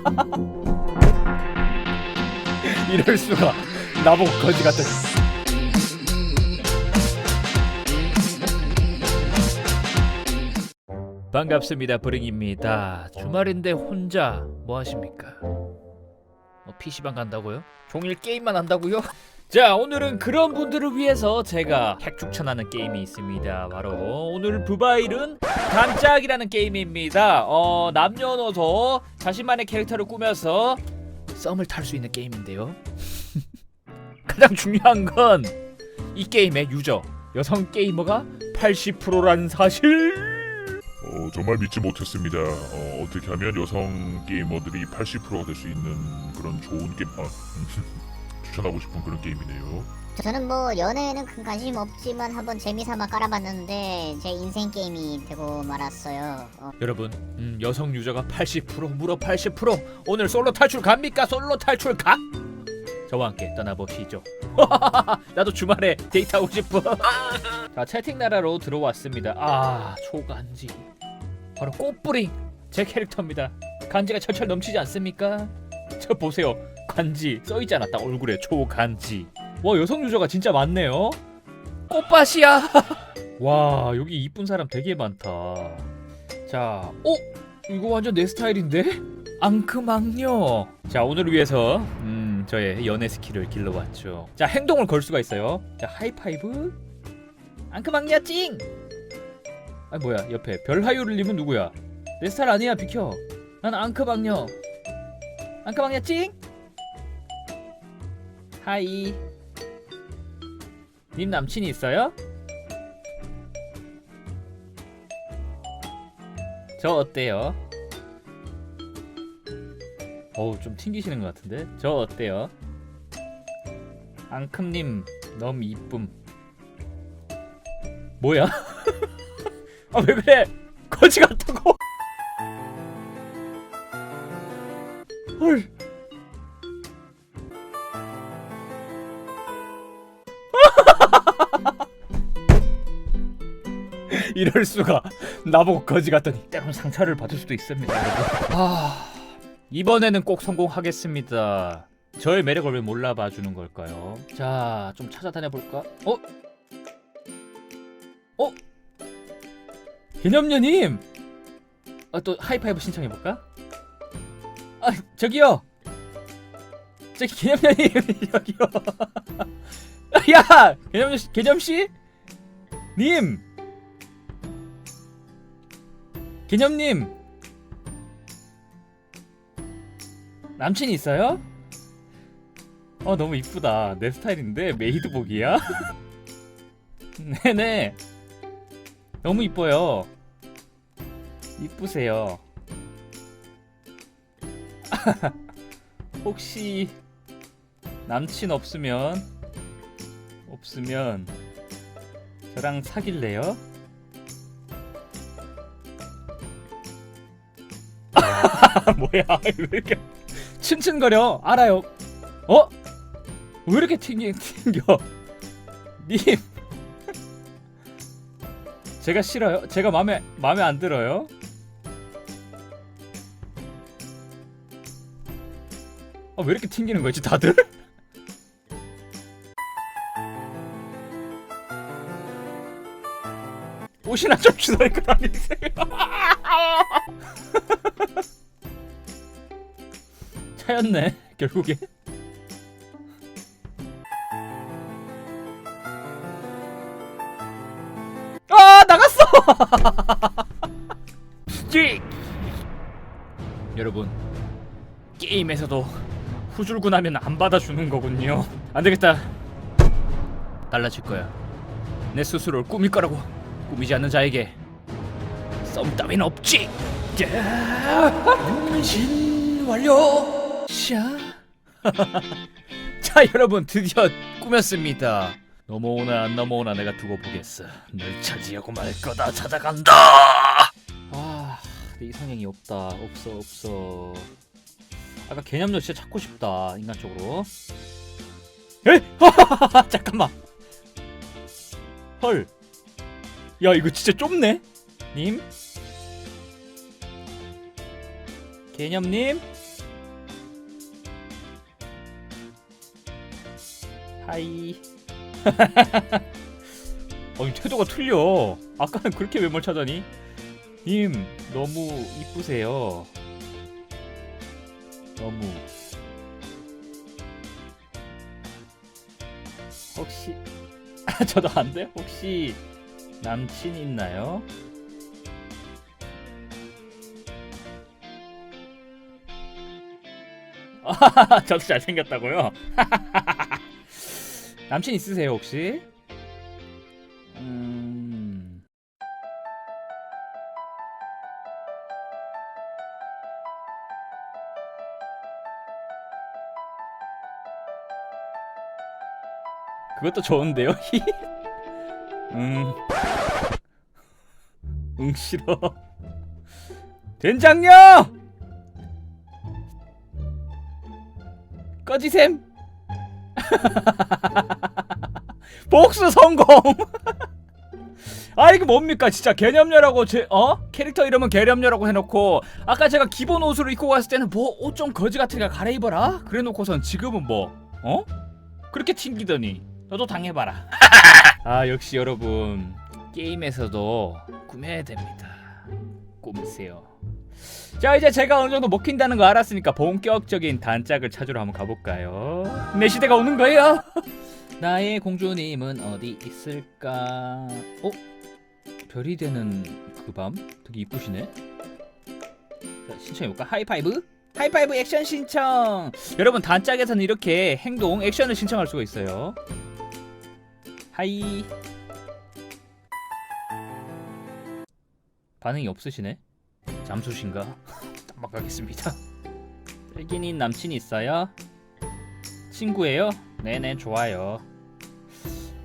이럴 수가 나보고 거지 같은. 반갑습니다 브링입니다. 주말인데 혼자 뭐 하십니까? 뭐 PC방 간다고요? 종일 게임만 한다고요? 자 오늘은 그런 분들을 위해서 제가 핵 추천하는 게임이 있습니다. 바로 오늘 부바일은 단짝이라는 게임입니다. 어 남녀노소 자신만의 캐릭터를 꾸며서 썸을 탈 수 있는 게임인데요. 가장 중요한 건 이 게임의 유저 여성 게이머가 80%라는 사실. 어, 정말 믿지 못했습니다. 어, 떻게 하면 여성 게이머들이 80%가 될 수 있는 그런 좋은 게임 아, 추천하고 싶은 그런 게임이네요. 저는 뭐 연애에는 큰 관심 없지만 한번 재미삼아 깔아봤는데 제 인생 게임이 되고 말았어요. 어, 여러분, 음, 여성 유저가 80% 무려 80% 오늘 솔로 탈출 갑니까? 솔로 탈출 가? 저와 함께 떠나보시죠. 나도 주말에 데이트하고 싶어. 자 채팅 나라로 들어왔습니다. 아 초간지 바로 꽃뿌링 제 캐릭터입니다. 간지가 철철 넘치지 않습니까? 저 보세요 간지 써있지 않았다 얼굴에 초간지. 와 여성 유저가 진짜 많네요. 꽃밭이야. 와 여기 이쁜 사람 되게 많다. 자, 어? 이거 완전 내 스타일인데? 앙크망녀. 자, 오늘을 위해서 음, 저의 연애 스킬을 길러왔죠. 자, 행동을 걸 수가 있어요. 자, 하이파이브. 앙크망녀 찡. 아 뭐야? 옆에 별하유를 님은 누구야? 내 스타일 아니야, 비켜. 난 앙크망녀. 앙크망녀 찡. 하이. 님 남친이 있어요? 저 어때요? 어우 좀 튕기시는 것 같은데 저 어때요? 앙큼님 너무 이쁨 뭐야? 아 왜 그래 거지 같다고 이럴 수가. 나보고 거지 같더니 때론 상처를 받을 수도 있습니다 여러분. 아 이번에는 꼭 성공하겠습니다. 저의 매력을 왜 몰라봐 주는 걸까요? 자 좀 찾아다녀 볼까? 어? 어? 개념녀님! 아, 또 하이파이브 신청해 볼까? 아 저기요! 저기 개념녀님 여기요. 야 개념 개념씨? 님 개념님 남친 있어요? 어 너무 이쁘다 내 스타일인데 메이드복이야? 네네 너무 이뻐요 이쁘세요 혹시 남친 없으면 없으면 저랑 사귈래요? 뭐야 왜 이렇게 층층거려 알아요 어? 왜 이렇게 튕기, 튕겨 님 제가 싫어요? 제가 마음에 마음에 안 들어요? 아, 왜 이렇게 튕기는 거지 다들? 옷이나 좀 주워 입고 다니세요 차였네 결국에. 아 나갔어! 찌! 여러분 게임에서도 후줄근하면 안 받아주는 거군요. 안 되겠다. 달라질 거야. 내 스스로를 꾸밀 거라고 꾸미지 않는 자에게 썸 따윈 없지! 변신 완료 샤. 자 여러분 드디어 꾸몄습니다. 넘어오나 안 넘어오나 내가 두고 보겠어. 널 차지하고 말 거다 찾아간다! 아 근데 이성형이 없다. 없어 없어. 아까 개념도 진짜 찾고 싶다 인간적으로. 에? 잠깐만. 헐. 야 이거 진짜 좁네? 님? 개념님 하이 어 태도가 틀려 아까는 그렇게 외모를 찾아니 님 너무 이쁘세요 너무 혹시 저도 안 돼? 혹시 남친 있나요? 아, 저도 잘생겼다고요? 남친 있으세요 혹시? 음... 그것도 좋은데요? 음... 응 싫어 된장녀! 꺼지셈 복수 성공. 아 이게 뭡니까? 진짜 개념녀라고 제 어? 캐릭터 이름은 개념녀라고 해놓고 아까 제가 기본 옷으로 입고 갔을 때는 뭐 옷 좀 거지 같으니까 갈아입어라? 그래놓고선 지금은 뭐 어? 그렇게 튕기더니 너도 당해봐라. 아 역시 여러분. 게임에서도 꾸며야 됩니다. 꾸미세요 자 이제 제가 어느 정도 먹힌다는 거 알았으니까 본격적인 단짝을 찾으러 한번 가볼까요? 내 시대가 오는 거예요? 나의 공주님은 어디 있을까? 어? 별이 되는 그 밤? 되게 이쁘시네. 자 신청해볼까? 하이파이브? 하이파이브 액션 신청! 여러분 단짝에서는 이렇게 행동 액션을 신청할 수가 있어요. 하이. 반응이 없으시네 잠수신가 딱 가겠습니다 셀기님 남친 있어요? 친구예요? 네네 좋아요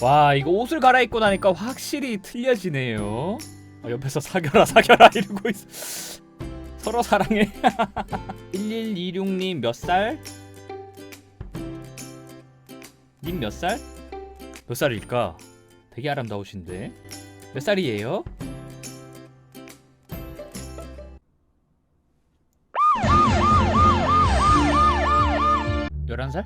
와 이거 옷을 갈아입고 나니까 확실히 틀려지네요 어, 옆에서 사겨라 사겨라 이러고 있어 서로 사랑해 1126님 몇 살? 님 몇 살? 몇 살일까? 되게 아름다우신데 몇 살이에요? 열한 살?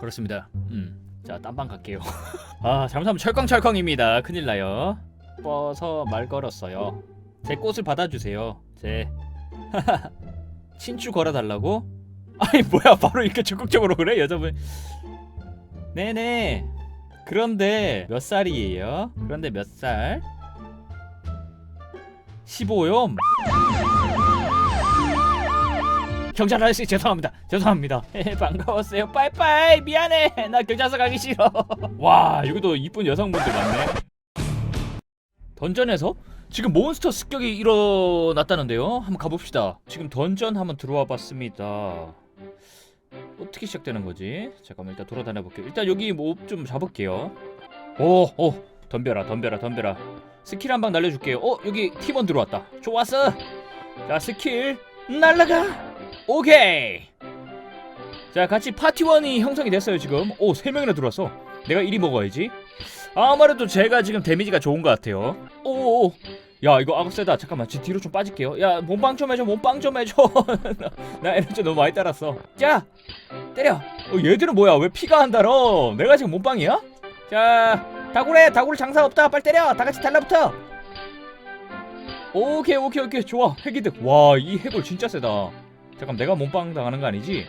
그렇습니다. 음. 자, 딴방 갈게요. 아, 잘못하면 철컹철컹입니다. 큰일 나요. 뻗어서 말 걸었어요. 제 꽃을 받아주세요. 제 친추 걸어달라고? 아니 뭐야 바로 이렇게 적극적으로 그래 여자분 네네 그런데 몇 살이에요? 그런데 몇 살? 15요? 경찰 아저씨 죄송합니다. 죄송합니다. 반가웠어요. 빠이빠이 미안해. 나 경찰서 가기 싫어. 와 여기도 이쁜 여성분들 많네. 던전에서 지금 몬스터 습격이 일어났다는데요. 한번 가봅시다. 지금 던전 한번 들어와 봤습니다. 어떻게 시작되는 거지? 잠깐만 일단 돌아다녀 볼게요. 일단 여기 뭐 좀 잡을게요. 오 오 덤벼라 덤벼라 덤벼라. 스킬 한 방 날려줄게요. 어 여기 팀원 들어왔다. 좋았어. 자 스킬 날라가 오케이. 자 같이 파티원이 형성이 됐어요 지금. 오 3명이나 들어왔어. 내가 1위 먹어야지. 아무래도 제가 지금 데미지가 좋은 것 같아요. 오오오. 야 이거 악세다. 잠깐만 지 뒤로 좀 빠질게요. 야 몸빵 좀 해줘 몸빵 좀 해줘. 나- 나 에너지 너무 많이 따랐어. 자 때려. 어, 얘들은 뭐야? 왜 피가 안 달어? 내가 지금 몸빵이야? 자 다굴해 다굴 장사 없다. 빨리 때려. 다 같이 달라붙어. 오케이 오케이 오케이. 좋아. 핵이득. 와이 핵을 진짜 세다 잠깐 내가 몸빵 당하는 거 아니지?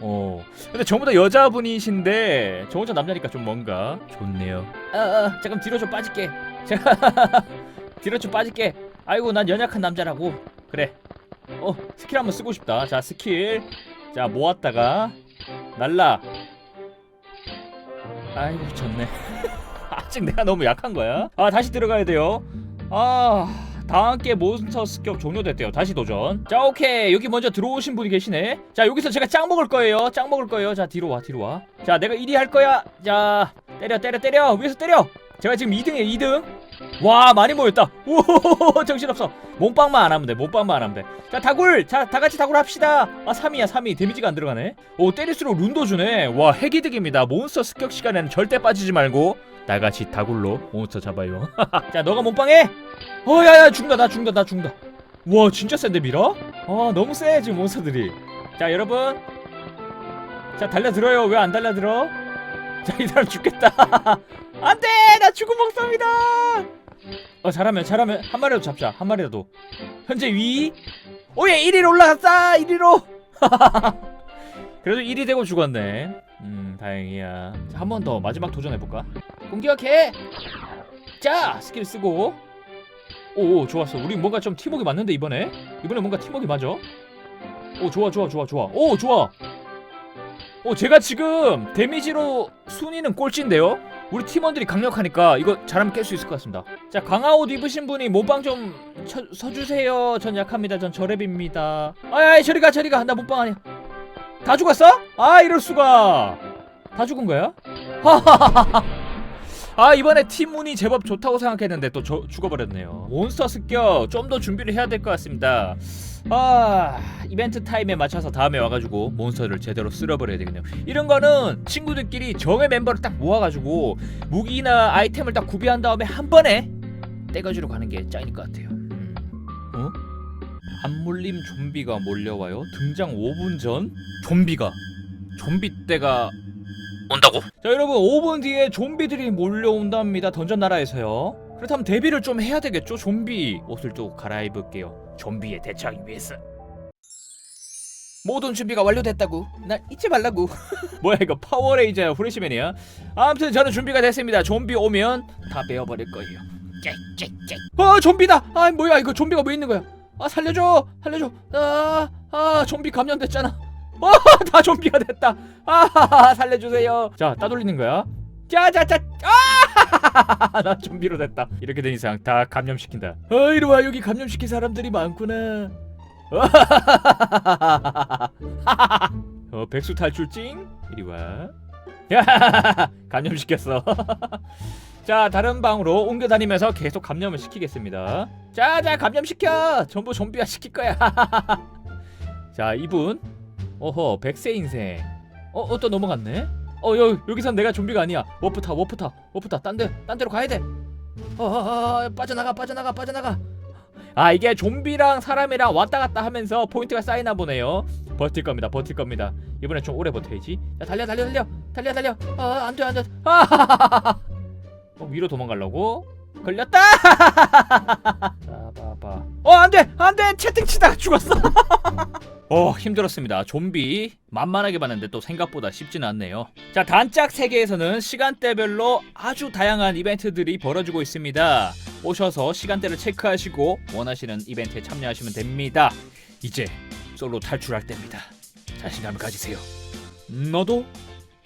어. 근데 전부 다 여자분이신데 저 혼자 남자니까 좀 뭔가 좋네요. 아, 아 잠깐 뒤로 좀 빠질게. 자 뒤로 좀 빠질게. 아이고 난 연약한 남자라고. 그래. 어 스킬 한번 쓰고 싶다. 자 스킬. 자 모았다가 날라. 아이고 좋네. 아직 내가 너무 약한 거야? 아 다시 들어가야 돼요. 아 게 몬스터 습격 종료됐대요. 다시 도전. 자 오케이. 여기 먼저 들어오신 분이 계시네. 자 여기서 제가 짱 먹을 거예요. 짱 먹을 거예요. 자 뒤로 와 뒤로 와자 내가 1위 할 거야. 자 때려 때려 때려. 위에서 때려. 제가 지금 2등이에요 2등. 와 많이 모였다. 오 정신없어. 몸빵만 안 하면 돼. 몸빵만 안 하면 돼자 다굴. 자 다같이 다굴 합시다. 아 3위야 3위 데미지가 안 들어가네. 오 때릴수록 룬도 주네. 와 핵이득입니다. 몬스터 습격 시간에는 절대 빠지지 말고 다같이 다굴로 몬스터 잡아요. 자 너가 몸빵해! 어 야야 죽는다 나 죽는다 나 죽는다. 와 진짜 센데 미라? 아 너무 세 지금 몬스터들이. 자 여러분. 자 달려들어요. 왜 안 달려들어? 자 이 사람 죽겠다. 안돼! 나 죽음 목사입니다! 어 잘하면 잘하면. 한 마리라도 잡자. 한 마리라도. 현재 위. 오예 1위로 올라갔다! 1위로 그래도 1위 되고 죽었네. 음 다행이야. 한 번 더 마지막 도전해볼까? 공격해! 자 스킬 쓰고. 오, 오 좋았어. 우리 뭔가 좀 팀워크 맞는데 이번에? 이번에 뭔가 팀워크 맞아? 오 좋아 좋아 좋아 좋아. 오 좋아. 오 제가 지금 데미지로 순위는 꼴찌인데요? 우리 팀원들이 강력하니까 이거 잘하면 깰 수 있을 것 같습니다. 자 강화 옷 입으신 분이 몸빵 좀 쳐, 서주세요. 전 약합니다. 전 저랩입니다. 아이 저리 가 저리 가. 나 몸빵 아니야 다 죽었어? 아 이럴 수가 다 죽은 거야? 아 이번에 팀 운이 제법 좋다고 생각했는데 또 저, 죽어버렸네요 몬스터 습격 좀 더 준비를 해야 될 것 같습니다 아 이벤트 타임에 맞춰서 다음에 와가지고 몬스터를 제대로 쓸어버려야 되겠네요 이런 거는 친구들끼리 정의 멤버를 딱 모아가지고 무기나 아이템을 딱 구비한 다음에 한 번에 떼가지러 가는 게 짱일 것 같아요 음. 어? 안 물림 좀비가 몰려와요. 등장 5분 전 좀비가 좀비 떼가 온다고? 자 여러분 5분 뒤에 좀비들이 몰려온답니다. 던전 나라에서요. 그렇다면 데뷔를 좀 해야 되겠죠? 좀비 옷을 또 갈아입을게요. 좀비에 대처하기 위해서. 모든 준비가 완료됐다고. 나 잊지 말라고. 뭐야 이거 파워레인저야 후레시맨이야? 아무튼 저는 준비가 됐습니다. 좀비 오면 다 베어버릴 거예요. 짹짹짹 아 좀비다! 아 뭐야 이거 좀비가 왜 있는 거야 아 살려줘! 살려줘! 아, 아 좀비 감염됐잖아. 어다 좀비가 됐다. 아 살려주세요. 자 따돌리는 거야. 짜자자 아나 좀비로 됐다. 이렇게 된 이상 다 감염시킨다. 어 이리와. 여기 감염시킨 사람들이 많구나. 어 백수 탈출 찡? 이리와. 야 감염시켰어 자 다른 방으로 옮겨 다니면서 계속 감염을 시키겠습니다. 자자 감염시켜! 전부 좀비화 시킬 거야. 자 이분. 어허 백세 인생. 어, 어 또 넘어갔네? 어 여, 여기선 내가 좀비가 아니야. 워프 타 워프 타 워프 타 딴데 딴 데로 가야 돼. 어, 어, 어, 빠져나가 빠져나가 빠져나가. 아 이게 좀비랑 사람이랑 왔다 갔다 하면서 포인트가 쌓이나 보네요. 버틸 겁니다 버틸 겁니다. 이번에 좀 오래 버텨야지. 야 달려 달려 달려. 달려 달려. 아 안돼 안돼. 아 어, 위로 도망가려고? 걸렸다! 봐봐. 어 안 돼! 안 돼! 채팅 치다 죽었어! 어 힘들었습니다. 좀비 만만하게 봤는데 또 생각보다 쉽지는 않네요. 자 단짝 세계에서는 시간대별로 아주 다양한 이벤트들이 벌어지고 있습니다. 오셔서 시간대를 체크하시고 원하시는 이벤트에 참여하시면 됩니다. 이제 솔로 탈출할 때입니다. 자신감을 가지세요. 너도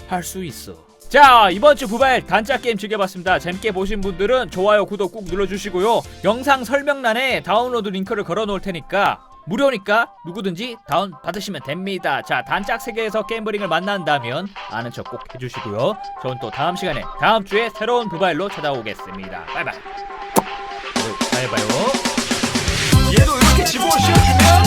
할 수 있어 자 이번 주 부발 단짝 게임 즐겨봤습니다 재밌게 보신 분들은 좋아요 구독 꾹 눌러주시고요 영상 설명란에 다운로드 링크를 걸어놓을 테니까 무료니까 누구든지 다운 받으시면 됩니다. 자, 단짝 세계에서 게임버링을 만난다면 아는 척 꼭 해주시고요. 저는 또 다음 시간에 다음 주에 새로운 부발로 찾아오겠습니다. 바이바이. 네, 잘 봐요. 얘도 이렇게 지붕을 씌워주면